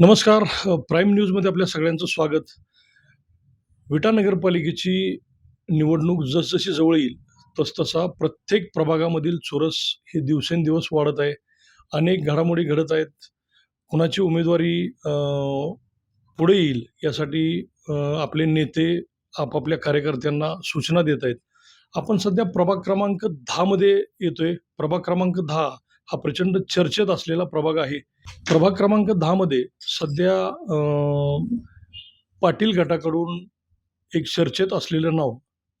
नमस्कार. प्राईम न्यूजमध्ये आपल्या सगळ्यांचं स्वागत. विटा नगरपालिकेची निवडणूक जसजशी जवळ येईल तसतसा प्रत्येक प्रभागामधील चोरस हे दिवसेंदिवस वाढत आहे. अनेक घडामोडी घडत आहेत. कुणाची उमेदवारी पुढे येईल यासाठी आपले नेते आपापल्या कार्यकर्त्यांना सूचना देत आहेत. आपण सध्या प्रभाग क्रमांक दहामध्ये येतोय. प्रभाग क्रमांक दहा हा प्रचंड चर्चेत असलेला प्रभाग आहे. प्रभाग क्रमांक दहामध्ये सध्या पाटील गटाकडून एक चर्चेत असलेलं नाव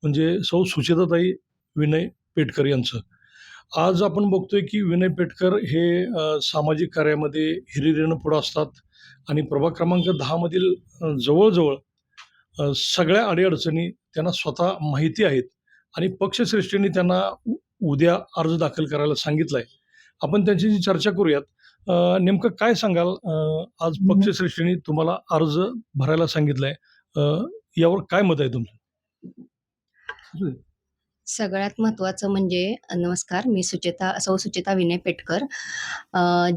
म्हणजे सौ सुचेताताई विनय पेटकर यांचं. आज आपण बघतोय की विनय पेटकर हे सामाजिक कार्यामध्ये हिरिरीनं पुढं असतात आणि प्रभाग क्रमांक दहामधील जवळजवळ सगळ्या अडीअडचणी त्यांना स्वतः माहिती आहेत आणि पक्षश्रेष्ठींनी त्यांना उ- उद्या अर्ज दाखल करायला सांगितलं आहे आपण त्यांची जी चर्चा करूयात. नेमकं काय सांगाल? आज पक्षश्रेष्ठींनी तुम्हाला अर्ज भरायला सांगितलंय. यावर काय मत आहे तुमचं? सगळ्यात महत्त्वाचं म्हणजे नमस्कार मी सुचेता सौ सुचेता विनय पेटकर.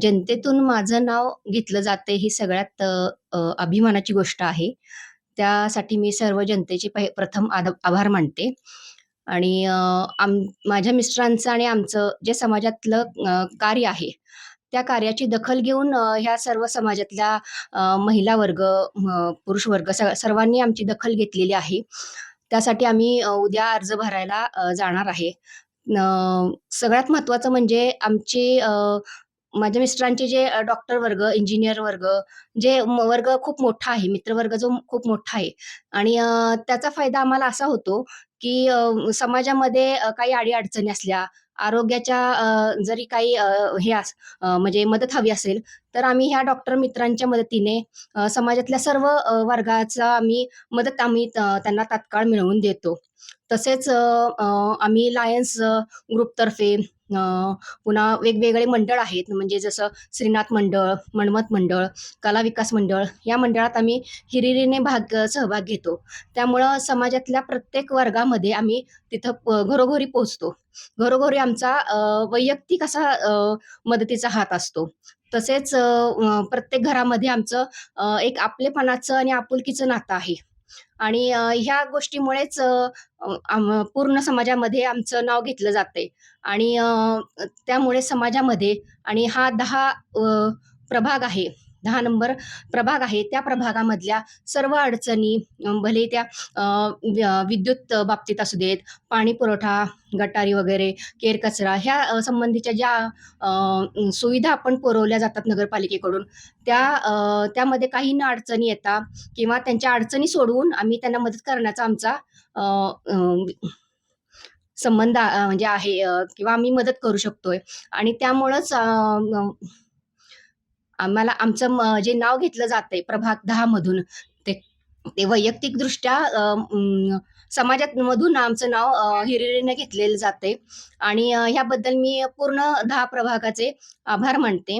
जनतेतून माझं नाव घेतलं जाते ही सगळ्यात अभिमानाची गोष्ट आहे. त्यासाठी मी सर्व जनतेचे प्रथम आभार मानते. आणि आम माझ्या मिस्टरांचं आणि आमचं जे समाजातलं कार्य आहे त्या कार्याची दखल घेऊन ह्या सर्व समाजातल्या महिला वर्ग पुरुष वर्ग सर्वांनी आमची दखल घेतलेली आहे. त्यासाठी आम्ही उद्या अर्ज भरायला जाणार आहे. सगळ्यात महत्त्वाचं म्हणजे आमचे माझ्या मिस्टरांचे जे डॉक्टर वर्ग, इंजिनियर वर्ग जे वर्ग खूप मोठा आहे, मित्रवर्ग जो खूप मोठा आहे. आणि त्याचा फायदा आम्हाला असा होतो, की समाजामध्ये काही अडीअडचणी असल्या, आरोग्याच्या जरी काही हे अस म्हणजे मदत हवी असेल, तर आम्ही ह्या डॉक्टर मित्रांच्या मदतीने समाजातल्या सर्व वर्गाचा आम्ही मदत आम्ही त त्यांना तात्काळ मिळवून देतो. तसेच आम्ही लायन्स ग्रुपतर्फे पुन्हा वेगवेगळे मंडळ आहेत म्हणजे जसं श्रीनाथ मंडळ, मणमत मंडळ, कला विकास मंडळ या मंडळात आम्ही हिरिरीने भाग सहभाग घेतो. त्यामुळं समाजातल्या प्रत्येक वर्गामध्ये आम्ही तिथं प घरोघरी पोहोचतो. घरोघरी आमचा वैयक्तिक असा मदतीचा हात असतो. तसेच प्रत्येक घरामध्ये आमचं एक आपलेपणाचं आणि आपुलकीचं नातं आहे आणि ह्या गोष्टीमुळेच पूर्ण समाजामध्ये आमचं नाव घेतलं जाते आणि त्यामुळे समाजामध्ये आणि हा दहा प्रभाग आहे, दहा नंबर प्रभाग आहे, त्या प्रभागामधल्या सर्व अडचणी भले त्या विद्युत बाबतीत असू देत, पाणी पुरवठा, गटारी वगैरे, केर कचरा ह्या संबंधीच्या ज्या सुविधा आपण पुरवल्या जातात नगरपालिकेकडून, त्या त्यामध्ये काही न अडचणी येतात किंवा त्यांच्या अडचणी सोडवून आम्ही त्यांना मदत करण्याचा आमचा संबंध म्हणजे आहे किंवा आम्ही मदत करू शकतोय. आणि त्यामुळंच आम्हाला आमचं म जे नाव घेतलं जातंय प्रभाग दहामधून ते ते वैयक्तिकदृष्ट्या समाजात मधून आमचं नाव अ, हिरिरीने घेतलेलं जाते आणि ह्याबद्दल मी पूर्ण दहा प्रभागाचे आभार मानते.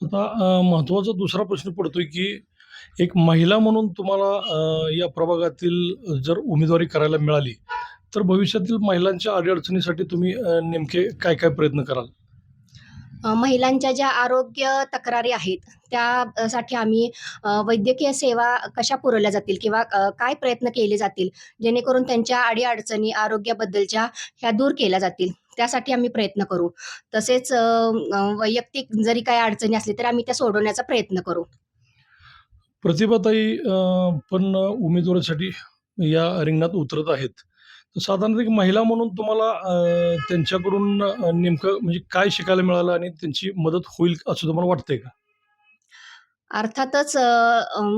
आता महत्त्वाचा दुसरा प्रश्न पडतोय की एक महिला म्हणून तुम्हाला या प्रभागातील जर उमेदवारी करायला मिळाली, तर भविष्यातील महिलांच्या अडीअडचणीसाठी तुम्ही नेमके काय-काय प्रयत्न कराल? महिलांच्या ज्या आरोग्य तक्रारी आहेत, त्यासाठी आम्ही वैद्यकीय सेवा कशा पुरवल्या जातील किंवा काय प्रयत्न केले जातील, जेणेकरून त्यांच्या अडीअडचणी आरोग्याबद्दलच्या ह्या दूर केल्या जातील, त्यासाठी आम्ही प्रयत्न करू. तसेच वैयक्तिक जरी काही अडचणी असली, तर आम्ही त्या सोडवण्याचा प्रयत्न करू. प्रतिभाताई पण उमेदवारीसाठी या रिंगणात उतरत आहेत. तर साधारणतः एक महिला म्हणून तुम्हाला त्यांच्याकडून नेमकं म्हणजे काय शिकायला मिळालं आणि त्यांची मदत होईल असं तुम्हाला वाटतंय का? अर्थातच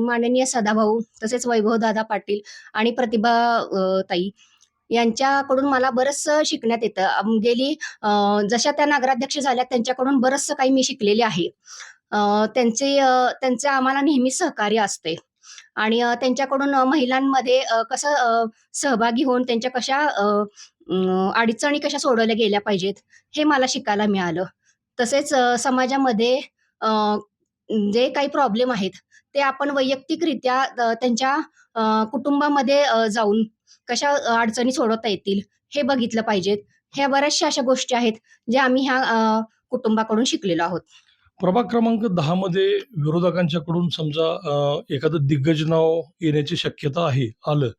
माननीय सदाभाऊ, तसेच वैभवदादा पाटील आणि प्रतिभा ताई यांच्याकडून मला बरंचसं शिकण्यात येतं. गेली जशा त्या नगराध्यक्ष झाल्या त्यांच्याकडून बरंचसं काही मी शिकलेले आहे. त्यांचे त्यांचे आम्हाला नेहमी सहकार्य असते आणि त्यांच्याकडून महिलांमध्ये कसं सहभागी होऊन त्यांच्या कशा अडचणी कशा सोडवल्या गेल्या पाहिजेत, हे मला शिकायला मिळालं. तसेच समाजामध्ये जे काही प्रॉब्लेम आहेत, ते आपण वैयक्तिकरित्या त्यांच्या कुटुंबामध्ये जाऊन कशा अडचणी सोडवता येतील, हे बघितलं पाहिजेत. ह्या बऱ्याचशा अशा गोष्टी आहेत, ज्या आम्ही ह्या कुटुंबाकडून शिकलेलो आहोत. प्रभाग क्रमांक 10 मध्ये विरोधकांच्याकडून समजा एखादं दिग्गज नाव येण्याची शक्यता आहे, आलं.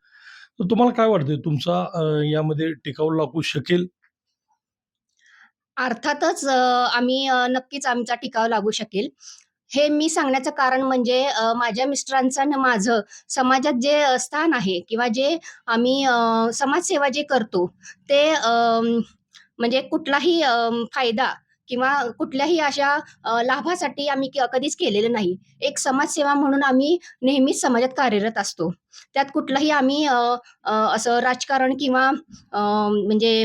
तर तुम्हाला काय वाटतंय तुमचा यामध्ये टिकाव लागू शकेल? अर्थातच आम्ही नक्कीच आमचा टिकाव लागू शकेल. हे मी सांगण्याचं कारण म्हणजे माझ्या मिस्टरांचं आणि माझं समाजात जे स्थान आहे किंवा जे आम्ही समाजसेवा जे करतो, ते म्हणजे कुठलाही फायदा किंवा कुठल्याही अशा लाभासाठी आम्ही कधीच केलेलं नाही. एक समाजसेवा म्हणून आम्ही नेहमीच समाजात कार्यरत असतो. त्यात कुठलाही आम्ही असं राजकारण किंवा म्हणजे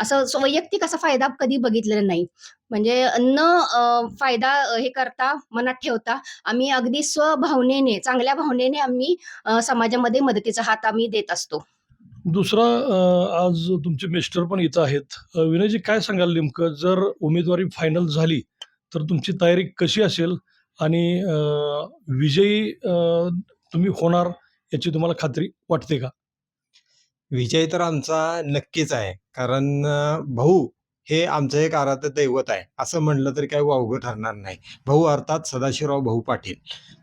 असं वैयक्तिक असा फायदा कधी बघितलेला नाही. म्हणजे न फायदा हे करता, मनात ठेवता आम्ही अगदी स्वभावनेने, चांगल्या भावनेने आम्ही समाजामध्ये मदतीचा हात आम्ही देत असतो. दुसरा आज तुमचे मिस्टर पण इथं आहेत. विनयजी काय सांगाल नेमकं जर उमेदवारी फायनल झाली, तर तुमची तयारी कशी असेल आणि विजयी तुम्ही होणार याची तुम्हाला खात्री वाटते का? विजय तर आमचा नक्कीच आहे. कारण भाऊ हे आमचं एक आराध्य दैवत आहे. असं म्हटलं तरी काही वावगं ठरणार नाही. भाऊ अर्थात सदाशिवराव भाऊ पाटील.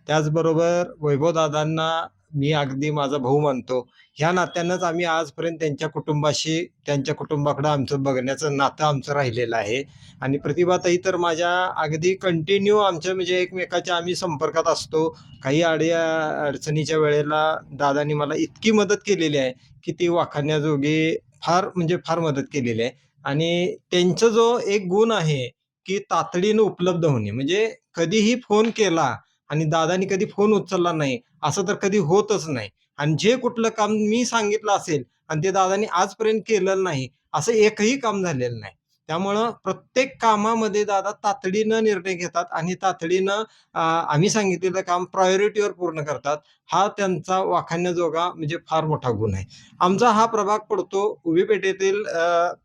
त्याचबरोबर वैभवदादांना मी अगदी माझा भाऊ मानतो. ह्या नात्यानंच आम्ही आजपर्यंत त्यांच्या कुटुंबाशी, त्यांच्या कुटुंबाकडं आमचं बघण्याचं नातं आमचं राहिलेलं आहे. आणि प्रतिभाताई तर माझ्या अगदी कंटिन्यू आमच्या म्हणजे एकमेकाच्या आम्ही संपर्कात असतो. काही अडी अडचणीच्या वेळेला दादांनी मला इतकी मदत केलेली आहे, की ती वाखाण्याजोगी फार म्हणजे फार मदत केलेली आहे. आणि त्यांचा जो एक गुण आहे, की तातडीनं उपलब्ध होणे. म्हणजे कधीही फोन केला आणि दादांनी कधी फोन उचलला नाही, असं तर कधी होतच नाही. आणि जे कुठलं काम मी सांगितलं असेल आणि ते दादांनी आजपर्यंत केलेलं नाही, असं एकही काम झालेलं नाही. त्यामुळं प्रत्येक कामामध्ये दादा तातडीनं निर्णय घेतात आणि तातडीनं आम्ही सांगितलेलं काम प्रायोरिटीवर पूर्ण करतात. हा त्यांचा वाखाण्याजोगा म्हणजे फार मोठा गुण आहे. आमचा हा प्रभाग पडतो उभी पेठेतील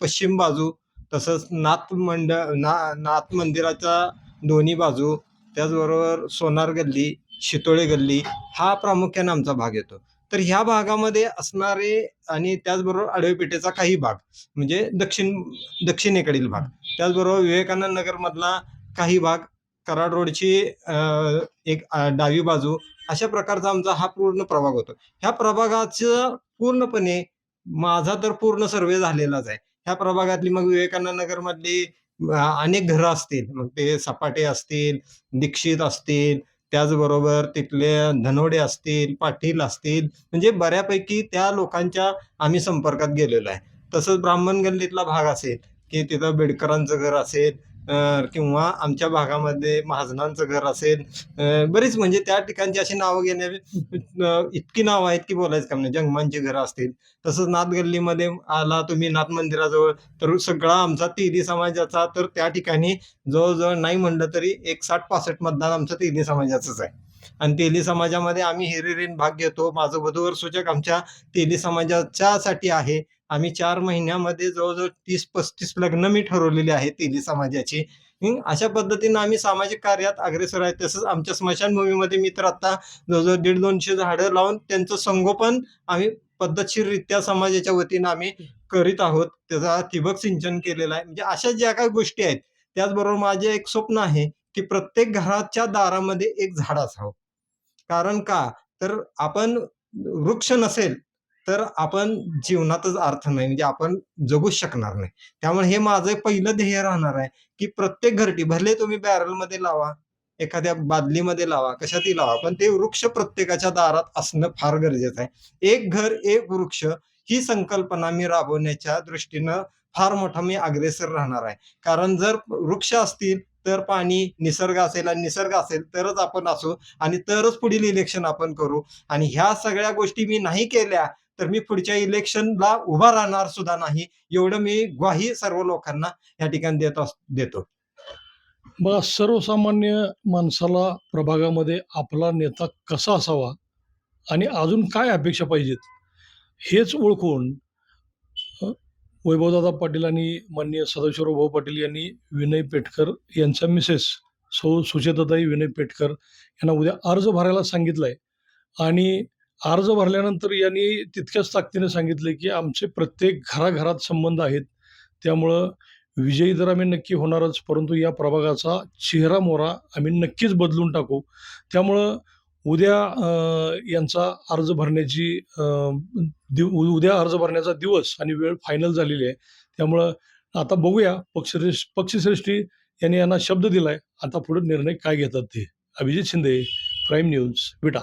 पश्चिम बाजू, तसंच नाथ मंड ना नाथ मंदिराच्या दोन्ही बाजू, त्याचबरोबर सोनार गल्ली, शितोळे गल्ली हा प्रामुख्याने आमचा भाग येतो. तर ह्या भागामध्ये असणारे आणि त्याचबरोबर आडवेपेठेचा काही भाग म्हणजे दक्षिण दक्षिणेकडील भाग, त्याचबरोबर विवेकानंद नगरमधला काही भाग, कराड रोडची एक डावी बाजू अशा प्रकारचा आमचा हा पूर्ण प्रभाग होतो. ह्या प्रभागाचं पूर्णपणे माझा तर पूर्ण सर्वे झालेलाच आहे. ह्या प्रभागातली मग विवेकानंद नगरमधली अनेक घरं असतील. मग ते सपाटे असतील, दीक्षित असतील, त्याचबरोबर तिथले धनोडे असतील, पाटील असतील, म्हणजे बऱ्यापैकी त्या लोकांच्या आम्ही संपर्कात गेलेलो आहे. तसंच ब्राह्मण गल्लीतला भाग असेल, की तिथं बेडकरांचं घर असेल किंवा आमच्या भागामध्ये महाजनांचं घर असेल. बरीच म्हणजे त्या ठिकाणची अशी नावं घेण्या इतकी नावं आहेत की बोलायचं काम नाही. जंगमांची घरं असतील. तसंच नाथ गल्लीमध्ये आला तुम्ही नाथ मंदिराजवळ, तर सगळा आमचा तेली समाजाचा तर त्या ठिकाणी जवळजवळ नाही म्हणलं तरी एक 60-65 मतदान आमचं तेली समाजाचंच आहे. आणि तेली समाजामध्ये आम्ही हिरिरीन भाग घेतो. माझं वधूवर सूचक आमच्या तेली समाजाच्यासाठी आहे. आम्ही चार महिन्यामध्ये जवळजवळ तीस पस्तीस लग्न मी ठरवलेली आहे तेली समाजाची. अशा पद्धतीनं आम्ही सामाजिक कार्यात अग्रेसर आहे. तसंच आमच्या स्मशानभूमीमध्ये मी तर आता जवळजवळ दीड दोनशे झाडं लावून त्यांचं संगोपन आम्ही पद्धतशीररित्या समाजाच्या वतीनं आम्ही करीत आहोत. त्याचा ठिबक सिंचन केलेलं आहे. म्हणजे अशा ज्या काही गोष्टी आहेत, त्याचबरोबर माझे एक स्वप्न आहे, की प्रत्येक घराच्या दारामध्ये एक झाड असावं. कारण का? तर आपण वृक्ष नसेल, तर आपण जीवनातच अर्थ नाही. म्हणजे आपण जगूच शकणार नाही. त्यामुळे हे माझं पहिलं ध्येय राहणार आहे, की प्रत्येक घरटी भरले तुम्ही बॅरलमध्ये लावा, एखाद्या बादलीमध्ये लावा कशातही लावा पण ते वृक्ष प्रत्येकाच्या दारात असणं फार गरजेचं आहे एक घर एक वृक्ष ही संकल्पना मी राबवण्याच्या दृष्टीनं फार मोठा मी अग्रेसर राहणार आहे कारण जर वृक्ष असतील तर पाणी निसर्ग असेल आणि निसर्ग असेल तरच आपण असू आणि तरच पुढील इलेक्शन आपण करू आणि ह्या सगळ्या गोष्टी मी नाही केल्या तर मी पुढच्या इलेक्शनला उभा राहणार सुद्धा नाही एवढं मी ग्वाही सर्व लोकांना या ठिकाणी देत अस- देतो. बघा सर्वसामान्य माणसाला प्रभागामध्ये आपला नेता कसा असावा आणि अजून काय अपेक्षा पाहिजेत हेच ओळखून वैभवदादा पाटील आणि माननीय सदाशिवराव भाऊ पाटील यांनी विनय पेटकर यांचा मिसेस सौ सुचेताताई विनय पेटकर यांना उद्या अर्ज भरायला सांगितलं आहे आणि अर्ज भरल्यानंतर यांनी तितक्याच ताकदीने सांगितले की आमचे प्रत्येक घराघरात संबंध आहेत. त्यामुळं विजयी तर आम्ही नक्की होणारच परंतु या प्रभागाचा चेहरा मोहरा आम्ही नक्कीच बदलून टाकू. त्यामुळं उद्या यांचा अर्ज भरण्याची दिव उ- उद्या अर्ज भरण्याचा दिवस आणि वेळ फायनल झालेली आहे. त्यामुळं आता बघूया पक्षश्रेष्ठ पक्षश्रेष्ठी यांनी यांना शब्द दिलाय. आता पुढे निर्णय काय घेतात ते. Abhijit Shinde prime news Vita.